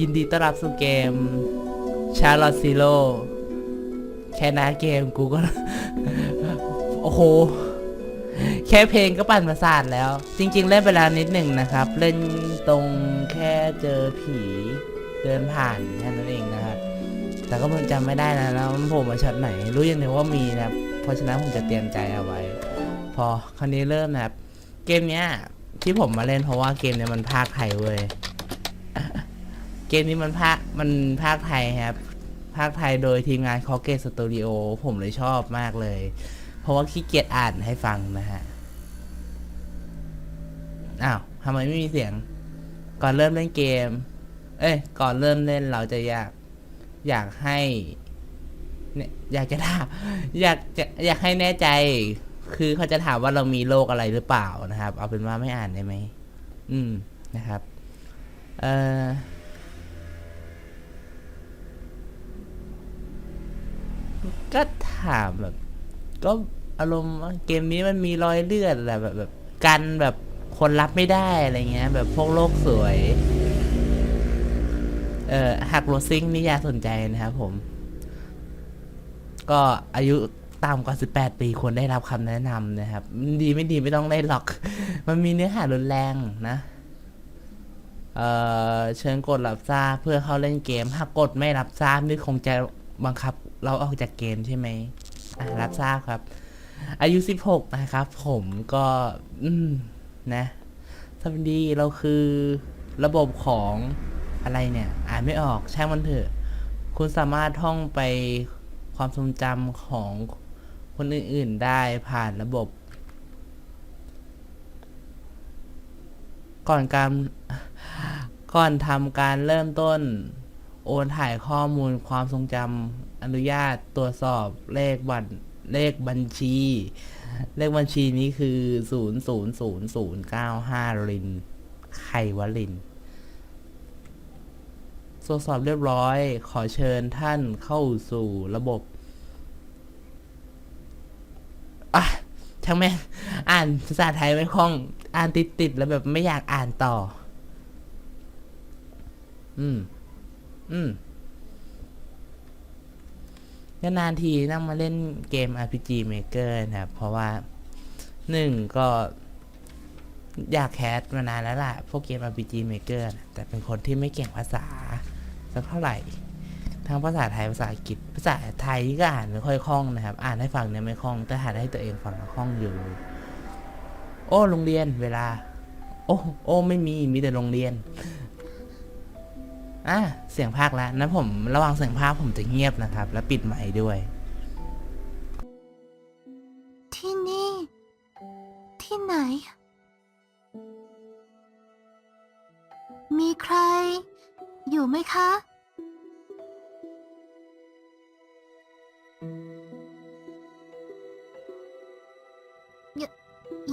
ยินดีต้อนรับสู่เกมชาร์ลอตซิโ o แค่น้าเกมกูก็ โอ้โห แค่เพลงก็ปั่นประสาทแล้ว จริง ๆ เล่นไปแล้วนิดหนึ่งนะครับ เล่นตรงแค่เจอผีเดินผ่านแค่นั้นเองนะครับ แต่ก็มันจำไม่ได้นะแล้วมันโผล่มาช็อตไหน รู้อย่างเดียวว่ามีนะครับ เพราะฉะนั้นผมจะเตรียมใจเอาไว้ พอคราวนี้เริ่มนะครับ เกมเนี้ยที่ผมมาเล่นเพราะว่าเกมเนี้ยมันภาคไทยเว้ย เกมนี้มันภาคมันภาคไทยครับ ภาคไทยโดยทีมงานคอเกตสตูดิโอผมเลยชอบมากเลย เพราะว่าขี้เกียจอ่านให้ฟังนะฮะ อ้าวทำไมไม่มีเสียง ก่อนเริ่มเล่นเกม เอ้ย ก่อนเริ่มเล่นเราจะอยาก อยากให้เนี่ยอยากจะถามอยากจะอยากให้แน่ใจ คือเขาจะถามว่าเรามีโรคอะไรหรือเปล่านะครับ เอาเป็นว่าไม่อ่านได้ไหม อืมนะครับ เอ่อ ก็ถามแบบ ก็อารมณ์ว่าเกมนี้มันมีรอยเลือดแหละแบบแบบกันแบบคนรับไม่ได้อะไรเงี้ย แบบพวกโลกสวย เอ่อหักโรซิงนี่ยาสนใจนะครับผม ก็อายุต่ำกว่า 18 ปีควรได้รับคำแนะนำนะครับ ดีไม่ดีไม่ต้องเล่นหรอก มันมีเนื้อหารุนแรงนะ เอ่อ เชิญกดรับทราบเพื่อเข้าเล่นเกม หากกดไม่รับทราบนี่คงจะบังคับ เราออกจากเกมใช่ไหมอะรับทราบครับ อายุ 16 นะครับ ผมก็ อืม นะสวัสดีเราคือระบบของอะไรเนี่ย อ่านไม่ออกช่างมันเถอะ คุณสามารถท่องไปความทรงจำของคนอื่น ๆ ได้ผ่านระบบ ก่อนการก่อนทำการเริ่มต้น โอนถ่ายข้อมูลความทรงจำอนุญาตตรวจสอบเลขบัตรเลขบัญชี เลขบัญชีนี้คือศูนย์ศูนย์ศูนย์ศูนย์เก้าห้าลินไขวลินตรวจสอบเรียบร้อย ขอเชิญท่านเข้าสู่ระบบอะช่างแม่อ่านภาษาไทยไม่คล่อง อ่านติดติดๆแล้วแบบไม่อยากอ่านต่อ อืม อืมนานทีนั่งมาเล่นเกม RPG Maker นะครับ เพราะว่าหนึ่งก็อยากแคสมานานแล้วล่ะ พวกเกม RPG Maker นะแต่เป็นคนที่ไม่เก่งภาษา สักเท่าไหร่ ทั้งภาษาไทยภาษาอังกฤษ ภาษาไทยก็อ่านไม่ค่อยคล่องนะครับ อ่านให้ฟังเนี่ยไม่คล่อง แต่อ่าให้ตัวเองฟังคล่องอยู่ โอ้โรงเรียนเวลา โอ้โอ้ไม่มีมีแต่โรงเรียน อะเสียงภาคแล้วนะผมระว่างเสียงภาคผมจะเงียบนะครับ แล้วปิดไมค์ด้วย ที่นี่ ที่ไหน มีใคร อยู่ไหมคะ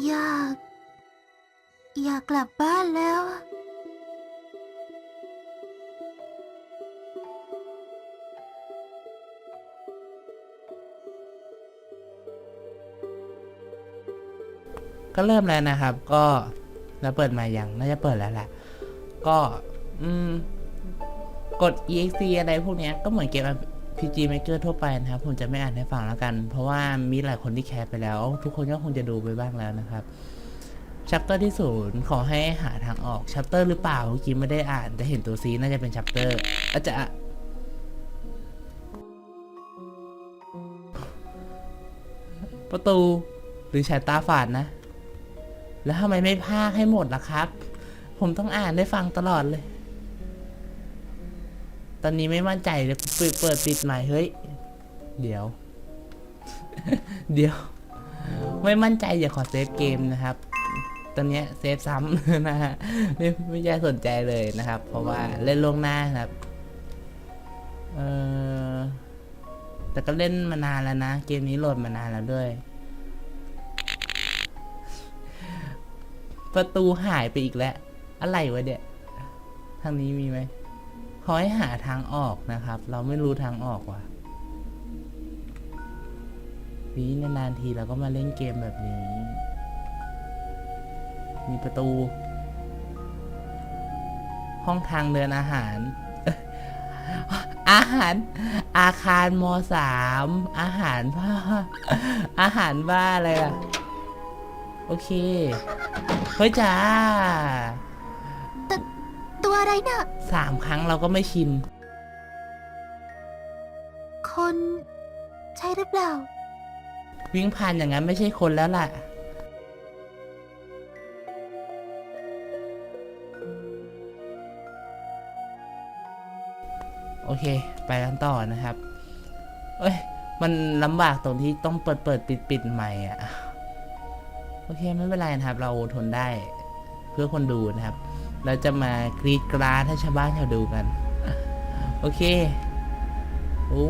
อยาก อยากกลับบ้าน ก็เริ่มแล้วนะครับ ก็แล้วเปิดมายังน่าจะเปิดแล้วแหละก็อืมกด exe อะไรพวกนี้ก็เหมือนเกม PG Maker ทั่วไปนะครับ ผมจะไม่อ่านให้ฟังแล้วกัน เพราะว่ามีหลายคนที่แคสไปแล้ว ทุกคนก็คงจะดูไปบ้างแล้วนะครับชัปเตอร์ที่ศูนย์ขอให้หาทางออกชัปเตอร์หรือเปล่าเมื่อกี้ไม่ได้อ่าน แต่เห็นตัวซีน่าจะเป็นชัปเตอร์อาจจะประตูหรือฉายตาฝาดนะ แล้วทำไมไม่พากให้หมดล่ะครับ ผมต้องอ่านได้ฟังตลอดเลย ตอนนี้ไม่มั่นใจเลยเปิดเปิดปิดใหม่เฮ้ย เดี๋ยว เดี๋ยว ไม่มั่นใจอย่าขอเซฟเกมนะครับ ตอนนี้เซฟซ้ำนะฮะ ไม่ไม่ใช่สนใจเลยนะครับ เพราะว่าเล่นลวงหน้าครับ เออแต่ก็เล่นมานานแล้วนะ เกมนี้โหลดมานานแล้วด้วย ประตูหายไปอีกแล้ว อะไรวะเดี่ย ทางนี้มีไหมขอให้หาทางออกนะครับ เราไม่รู้ทางออกว่ะนี่นานๆทีเราก็มาเล่นเกมแบบนี้ มีประตู ห้องทางเดินอาหาร อาหาร อาคารมสาม อาหารบ้าอาหารบ้าอะไรล่ะ โอเค เฮ้ยจ้าตัวอะไรน่ะ สามครั้งเราก็ไม่ชิน คนใช่หรือเปล่า วิ่งผ่านอย่างนั้นไม่ใช่คนแล้วล่ะ โอเค ไปกันต่อนะครับ เอ้ย มันลำบากตรงที่ต้องเปิดเปิดปิดปิดใหม่อะ โอเคไม่เป็นไรนะครับ เราทนได้เพื่อคนดูนะครับ เราจะมากรีดกราดให้ชาวบ้านเขาดูกัน โอเค โอ้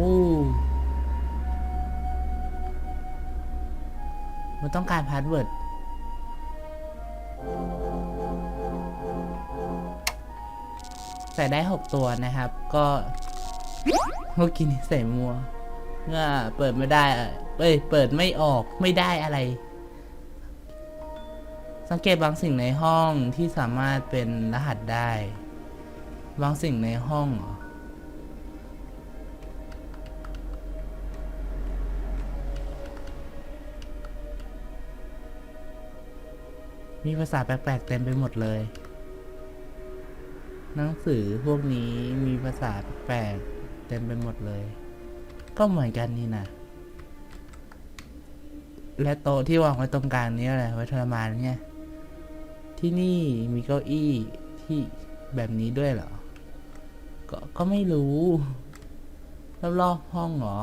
มันต้องการพาสเวิร์ดใส่ได้ 6 ตัวนะครับ ก็เมื่อกี้นี้ใส่มัวเมื่อเปิดไม่ได้ เอ้ย เปิดไม่ออกไม่ได้อะไร สังเกตบางสิ่งในห้องที่สามารถเป็นรหัสได้ บางสิ่งในห้องมีภาษาแปลกๆเต็มไปหมดเลย หนังสือพวกนี้มีภาษาแปลกๆเต็มไปหมดเลย ก็เหมือนกันนี่นะและโต๊ะที่วางไว้ตรงกลางนี้อะไรไว้ทรมานเนี่ย ที่นี่มีเก้าอี้ที่แบบนี้ด้วยเหรอ ก็ก็ไม่รู้รอบๆห้องเหรอ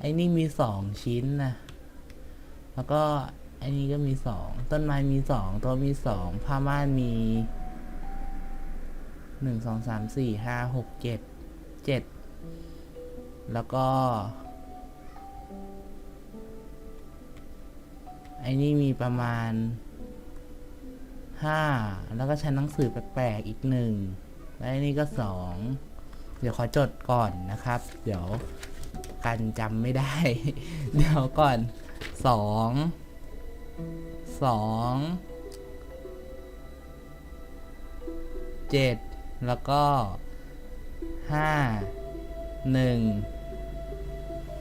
ไอ้นี่มีสองชิ้นนะ แล้วก็ไอ้นี่ก็มีสอง ต้นไม้มีสองตัวมีสองผ้าม่านมีหนึ่งสองสามสี่ห้าหกเจ็ดเจ็ดแล้วก็ ไอ้นี่มีประมาณ ห้าแล้วก็ใช้นหนังสือแปลกๆอีกหนึ่งและไอ้นี่ก็สองเดี๋ยวขอจดก่อนนะครับ เดี๋ยวกันจำไม่ได้ เดี๋ยวก่อนสองสองเจ็ดแล้วก็ห้าหนึ่ง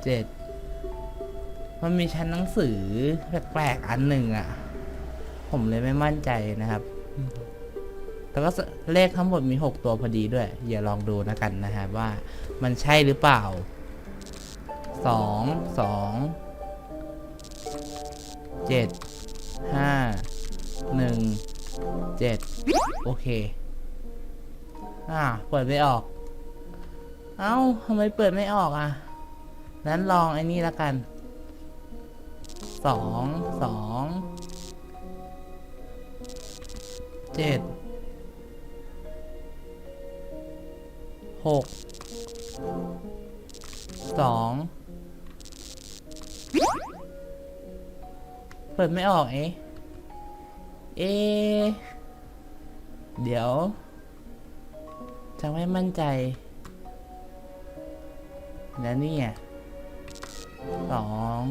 เจ็ดมันมีชั้นหนังสือแปลกๆอันหนึ่งอะ่ะ ผมเลยไม่มั่นใจนะครับแต่ก็เลขทั้งหมดมี6ตัวพอดีด้วยอย่าลองดูนะกันนะครับว่ามันใช่หรือเปล่า2 2 7ห้าหนึ่งเจ็ดโอเค อ่า เปิดไม่ออก เอ้าทำไมเปิดไม่ออกอะ นั้นลองไอ้นี่ละกันสองสอง เจ็ดหกสองเปิดไม่ออกเอ๊ะเอเดี๋ยว จะไม่มั่นใจ แล้วนี่อะสอง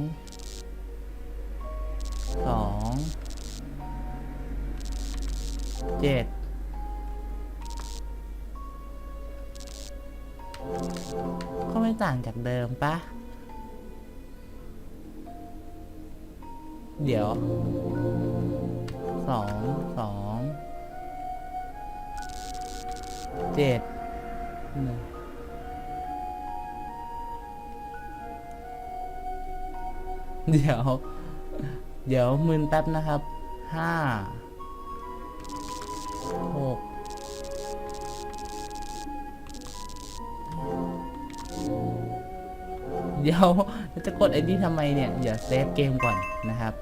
เจ็ดก็ไม่ต่างจากเดิมปะเดี๋ยวสองสองเจ็ดหนึ่งเดี๋ยว เดี๋ยวมืนแป๊บนะครับห้า เดี๋ยวจะกดไอ้นี่ทำไมเนี่ยเดี๋ยวเซฟเกมก่อนนะครับ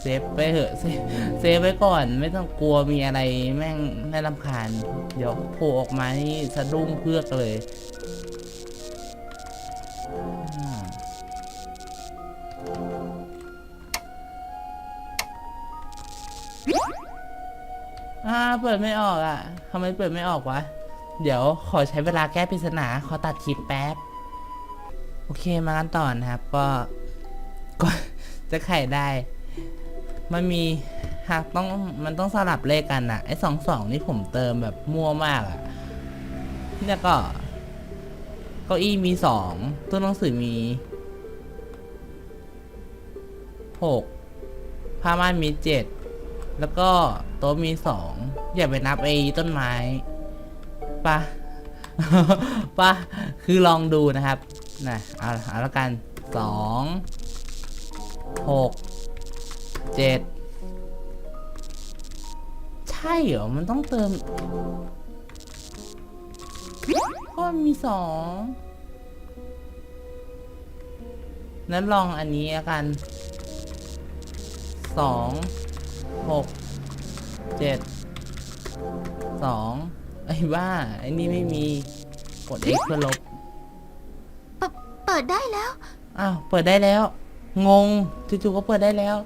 เซฟไปเถอะเซฟเซฟไว้ก่อนไม่ต้องกลัวมีอะไรแม่งน่ารำคาญ เดี๋ยวโผล่ออกมานี่สะดุ้งเพือกเลยอ่าเปิดไม่ออกอะทำไมเปิดไม่ออกวะ เดี๋ยวขอใช้เวลาแก้ปริศนาขอตัดคลิปแป๊บ เคมากันต่อนะครับ ก็ก็จะไขได้ มันมีหากต้องมันต้องสลับเลขกันอะไอ้สองสองนี่ผมเติมแบบมั่วมากอะเนี่ยก็เก้าอี้มีสองตู้หนังสือมีหกผ้าม่านมีเจ็ดแล้วก็โต๊ะมีสองอย่าไปนับไอ้ต้นไม้ปะปะคือลองดูนะครับ นะเอาเอาละกันสองหกเจ็ดใช่เหรอ มันต้องเติมก็มีสองนั้นลองอันนี้ละกันสองหกเจ็ดสองไอ้บ้าไอ้นี่ไม่มีกด X เพื่อลบ ดได้แล้ว อ้าว เปิดได้แล้ว งง จู่ๆก็เปิดได้แล้ว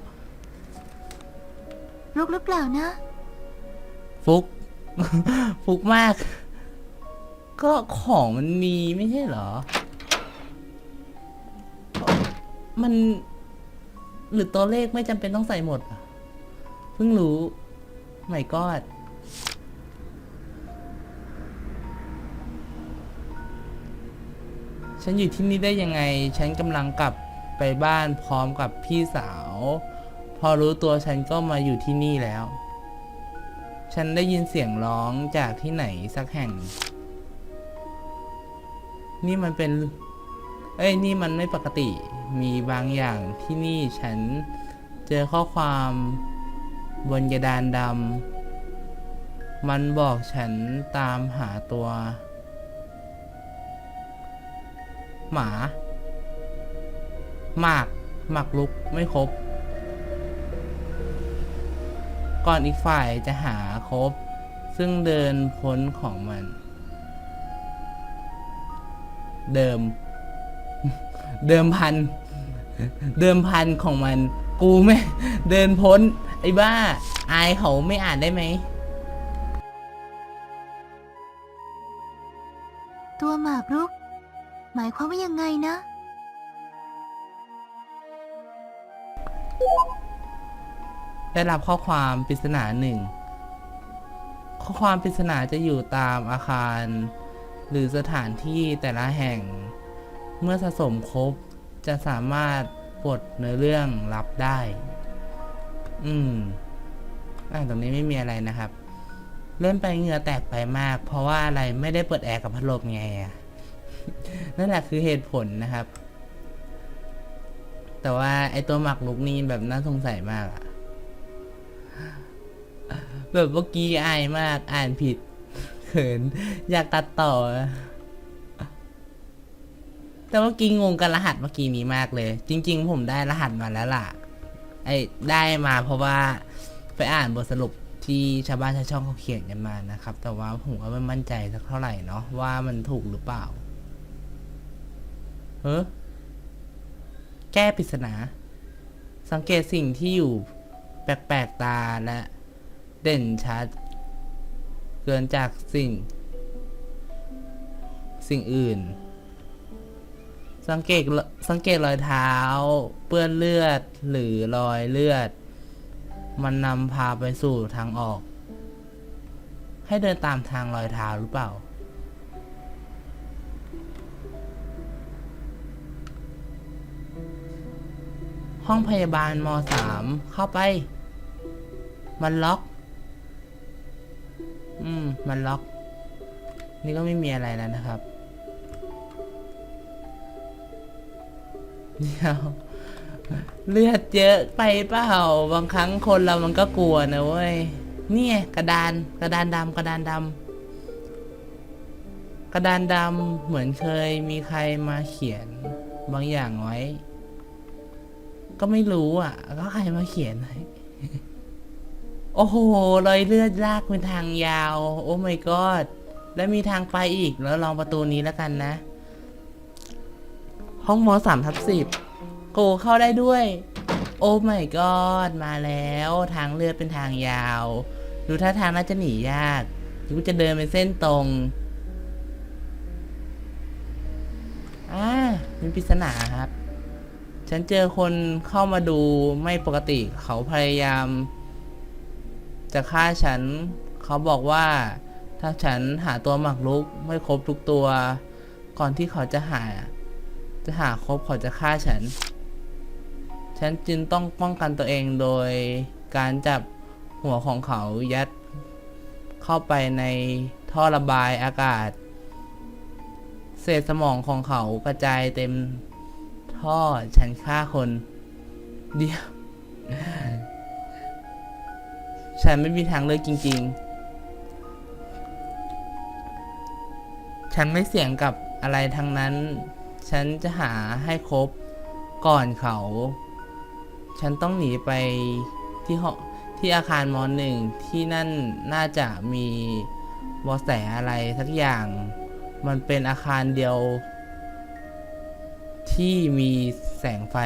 รุกหรือเปล่านะ ฟุก ฟุกมาก ก็ของมันมีไม่ใช่เหรอ มัน หรือตัวเลขไม่จำเป็นต้องใส่หมดอะเพิ่งรู้ไม่กอด ฉันอยู่ที่นี่ได้ยังไง ฉันกำลังกลับไปบ้านพร้อมกับพี่สาว พอรู้ตัวฉันก็มาอยู่ที่นี่แล้ว ฉันได้ยินเสียงร้องจากที่ไหนสักแห่ง นี่มันเป็น เอ้ย นี่มันไม่ปกติ มีบางอย่างที่นี่ฉันเจอข้อความบนกระดานดำ มันบอกฉันตามหาตัว หมาหมากหมากลุกไม่ครบ ก่อนอีกฝ่ายจะหาครบ ซึ่งเดินพ้นของมัน เดิม เดิมพัน เดิมพันของมัน กูไม่ เดินพ้น ไอ้บ้า อายเขาไม่อ่านได้ไหม หมายความว่ายังไงนะ ได้รับข้อความปริศนาหนึ่ง ข้อความปริศนาจะอยู่ตามอาคาร หรือสถานที่แต่ละแห่ง เมื่อสะสมครบจะสามารถปลดเนื้อเรื่องรับได้ อืม อ่าตรงนี้ไม่มีอะไรนะครับ เล่นไปเหงื่อแตกไปมาก เพราะว่าอะไรไม่ได้เปิดแอร์กับพัดลมไงอะ นั่นแหละคือเหตุผลนะครับ แต่ว่าไอตัวหมักลุกนี่แบบน่าสงสัยมากอะแบบเมื่อกี้อายมากอ่านผิดเขินอยากตัดต่อ แต่เมื่อกี้งงกับรหัสเมื่อกี้นี้มากเลย จริง ๆ ผมได้รหัสมาแล้วล่ะ ไอ้ได้มาเพราะว่าไปอ่านบทสรุปที่ชาวบ้านชาวช่องเขาเขียนกันมานะครับ แต่ว่าผมก็ไม่มั่นใจสักเท่าไหร่เนาะว่ามันถูกหรือเปล่า เฮ้อแก้ปริศนา สังเกตสิ่งที่อยู่ แปลกๆตาและ เด่นชัด เกินจากสิ่ง สิ่งอื่น สังเกตสังเกตรอยเท้า เปื้อนเลือดหรือรอยเลือด มันนำพาไปสู่ทางออก ให้เดินตามทางรอยเท้าหรือเปล่า ห้องพยาบาลมสามเข้าไป มันล็อก อืม มันล็อก นี่ก็ไม่มีอะไรแล้วนะครับเดี๋ยวเลือดเยอะไปเปล่า บางครั้งคนเรามันก็กลัวนะเว้ย เนี่ย กระดานกระดานดำกระดานดำกระดานดำเหมือนเคยมีใครมาเขียนบางอย่างไว้ ก็ไม่รู้อะ ก็ใครมาเขียนไว้โอ้โหรอยเลือดลากเป็นทางยาว โอ้ my god แล้วมีทางไปอีกแล้วลองประตูนี้แล้วกันนะ ห้องมสามทับสิบโกเข้าได้ด้วย โอ้ my god มาแล้วทางเลือดเป็นทางยาว ดูท่าทางน่าจะหนียากดูจะเดินเป็นเส้นตรงอ่าเป็นปริศนาครับ ฉันเจอคนเข้ามาดูไม่ปกติ เขาพยายาม จะฆ่าฉัน เขาบอกว่า ถ้าฉันหาตัวหมักลุกไม่ครบทุกตัว ก่อนที่เขาจะหา จะหาครบเขาจะฆ่าฉัน ฉันจึงต้องป้องกันตัวเองโดยการจับหัวของเขายัด เข้าไปในท่อระบายอากาศ เศษสมองของเขากระจายเต็ม ท่อฉันฆ่าคนเดียว ฉันไม่มีทางเลือกจริง ๆ ฉันไม่เสี่ยงกับอะไรทั้งนั้น ฉันจะหาให้ครบก่อนเขา ฉันต้องหนีไปที่หอที่อาคารมอหนึ่งที่นั่นน่าจะมีบอแสอะไรสักอย่าง มันเป็นอาคารเดียว ที่มีแสงไฟ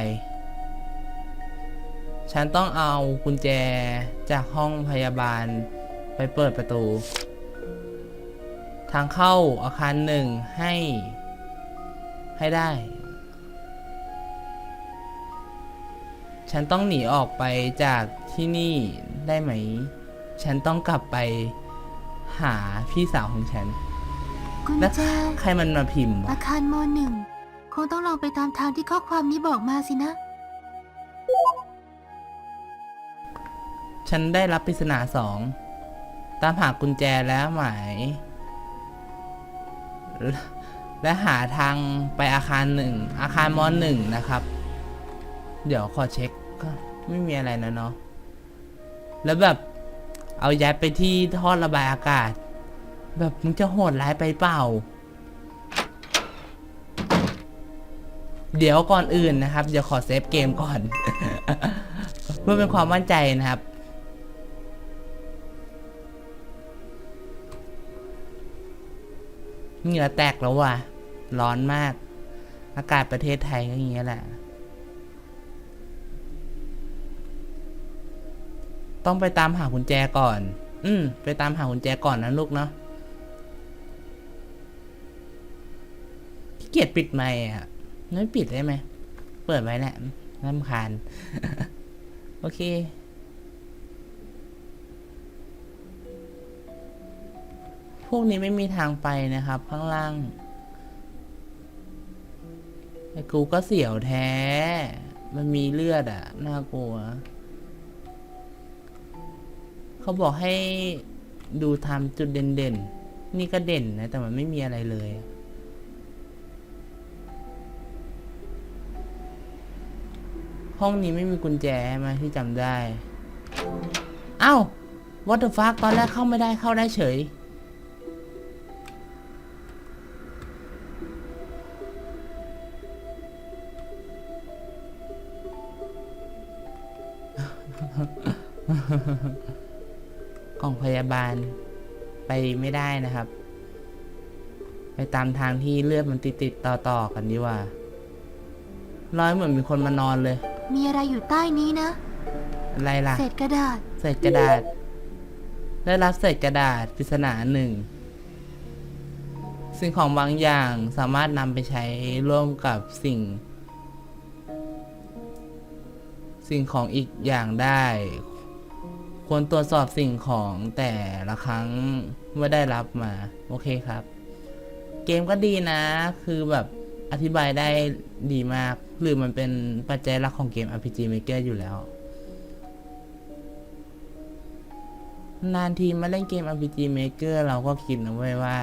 ฉันต้องเอากุญแจจากห้องพยาบาลไปเปิดประตู ทางเข้าอาคารหนึ่งให้ ให้ได้ ฉันต้องหนีออกไปจากที่นี่ได้ไหม ฉันต้องกลับไปหาพี่สาวของฉัน กุญแล้วแจใครมันมาพิมพ์วะ อาคารมหนึ่งค งต้องลองไปตามทางที่ข้อความนี้บอกมาสินะ ฉันได้รับปริศนาสอง ตามหากุญแจแล้วหมและและหาทางไปอาคารหนึ่ง อาคารมอหนึ่งนะครับ เดี๋ยวขอเช็คก็ไม่มีอะไรนะเนาะ แล้วแบบเอายัดไปที่ท่อระบายอากาศ แบบมึงจะโหดร้ายไปเปล่า เดี๋ยวก่อนอื่นนะครับเดี๋ยวขอเซฟเกมก่อน เพื่อเป็นความมั่นใจนะครับ เหงื่อแตกแล้วว่ะ ร้อนมาก อากาศประเทศไทยก็อย่างเงี้ยแหละ ต้องไปตามหากุญแจก่อน อืม ไปตามหากุญแจก่อนนะลูกเนาะขี้เกียจปิดไมค์อะ ไม่ปิดได้ไหม เปิดไว้แหละน้ำคาญ โอเค พวกนี้ไม่มีทางไปนะครับ ข้างล่างไอ้กูก็เสียวแท้ มันมีเลือดอะน่ากลัว เขาบอกให้ดูทำจุดเด่นๆ นี่ก็เด่นนะ แต่มันไม่มีอะไรเลย ห้องนี้ไม่มีกุญแจใช่ไหมที่จำได้เอ้า what the fuck ตอนแรกเข้าไม่ได้เข้าได้เฉย กล่องพยาบาลไปไม่ได้นะครับ ไปตามทางที่เลือดมันติดติดต่อต่อกันดีกว่า ร้อยเหมือนมีคนมานอนเลย มีอะไรอยู่ใต้นี้นะ อะไรล่ะ เศษกระดาษ เศษกระดาษ ได้รับเศษกระดาษปริศนาหนึ่ง สิ่งของบางอย่างสามารถนำไปใช้ร่วมกับสิ่ง สิ่งของอีกอย่างได้ ควรตรวจสอบสิ่งของแต่ละครั้งเมื่อได้รับมา โอเคครับ เกมก็ดีนะ คือแบบ อธิบายได้ดีมาก หรือมันเป็นปัจจัยหลักของเกม RPG Maker อยู่แล้ว นานทีมาเล่นเกม RPG Maker เราก็คิดนะเว้ยว่า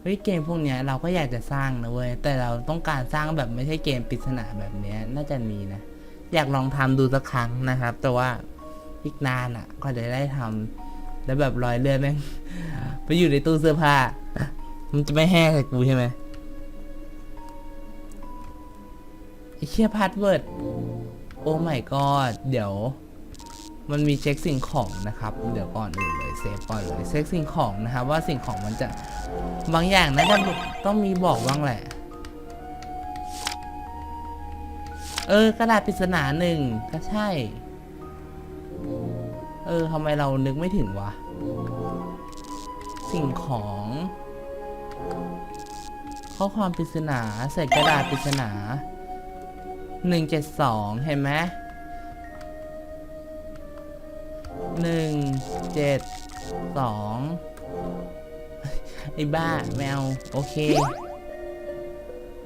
เฮ้ยเกมพวกเนี้ยเราก็อยากจะสร้างนะเว้ย แต่เราต้องการสร้างแบบไม่ใช่เกมปริศนาแบบเนี้ย น่าจะมีนะ อยากลองทำดูสักครั้งนะครับ แต่ว่าอีกนานอะ ก็จะได้ทำแล้วแบบรอยเลือดแม่งไปอยู่ในตู้เสื้อผ้า มันจะไม่แห้งใส่กูใช่ไหม เชี่ยพาสเวิร์ด โอ้ไม่ก็เดี๋ยว มันมีเช็คสิ่งของนะครับ เดี๋ยวก่อนอื่นเลยเซฟก่อนเลยเช็คสิ่งของนะครับว่าสิ่งของมันจะบางอย่างนะต้องมีบอกบ้างแหละ เออกระดาษปริศนาหนึ่งก็ใช่ เออทำไมเรานึกไม่ถึงวะ สิ่งของข้อความปริศนาใส่กระดาษปริศนา หนึ่งเจ็ดสองเห็นไหมหนึ่งเจ็ดสองไอ้บ้าแมวโอเค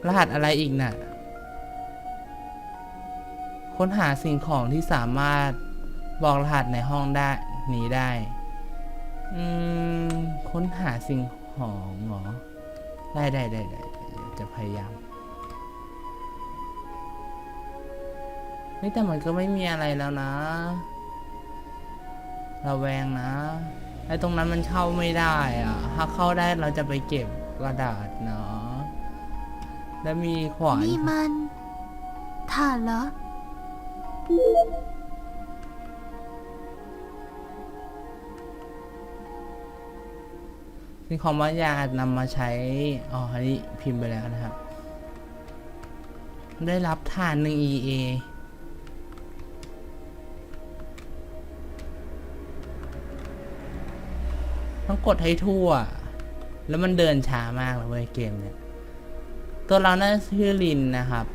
รหัสอะไรอีกน่ะ ค้นหาสิ่งของที่สามารถบอกรหัสในห้องได้นี้ได้ อืม ค้นหาสิ่งของเหรอ ได้ได้ได้ได้เดี๋ยวจะพยายาม เฮ้ยแต่มันก็ไม่มีอะไรแล้วนะระแวงนะไอ้ตรงนั้นมันเข้าไม่ได้อะถ้าเข้าได้เราจะไปเก็บกระดาษเนาะแล้วมีขวานนี่มันถ่านเหรอสิ่งของบางอย่างอาจนำมาใช้ อ๋อ อันนี้พิมพ์ไปแล้วนะครับ ได้รับฐานหนึ่ง EA ต้องกดให้ทั่ว แล้วมันเดินช้ามากเลยเว้ยเกมเนี่ย ตัวเราน่าชื่อลินนะครับ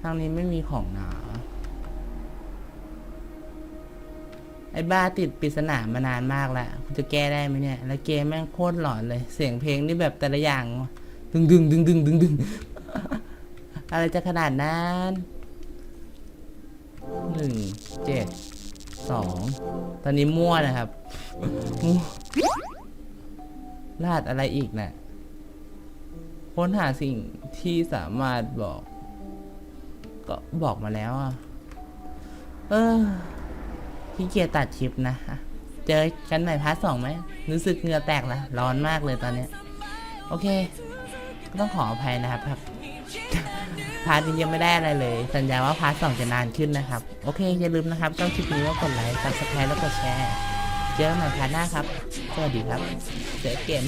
ทางนี้ไม่มีของหนาไอ้บ้าติดปริศนามานานมากแล้วคุณจะแก้ได้ไหมเนี่ย แล้วเกมแม่งโคตรหลอนเลย เสียงเพลงนี่แบบแต่ละอย่าง ดึงดึงดึงดึงดึงดึงอะไรจะขนาดนั้น หนึ่งเจ็ดสองตอนนี้มั่วนะครับมั่วรหัสอะไรอีกนะ่ะค้นหาสิ่งที่สามารถบอก ก็บอกมาแล้วอะ เออพี่เกียจตัดคลิปนะะเจอกันใหม่พาร์ทสองไหมรู้สึกเหงื่อแตกละร้อนมากเลยตอนเนี้ย โอเค ก็ต้องขออภัยนะครับครับ พาร์ทนี้ยังไม่ได้อะไรเลย สัญญาว่าพาร์ทสองจะนานขึ้นนะครับ โอเค อย่าลืมนะครับต้องคลิปนี้ว่ากดไลค์ซับสไครต์แล้วกดแชร์ เจอกันใหม่พาร์ทหน้าครับ สวัสดีครับเจอเกม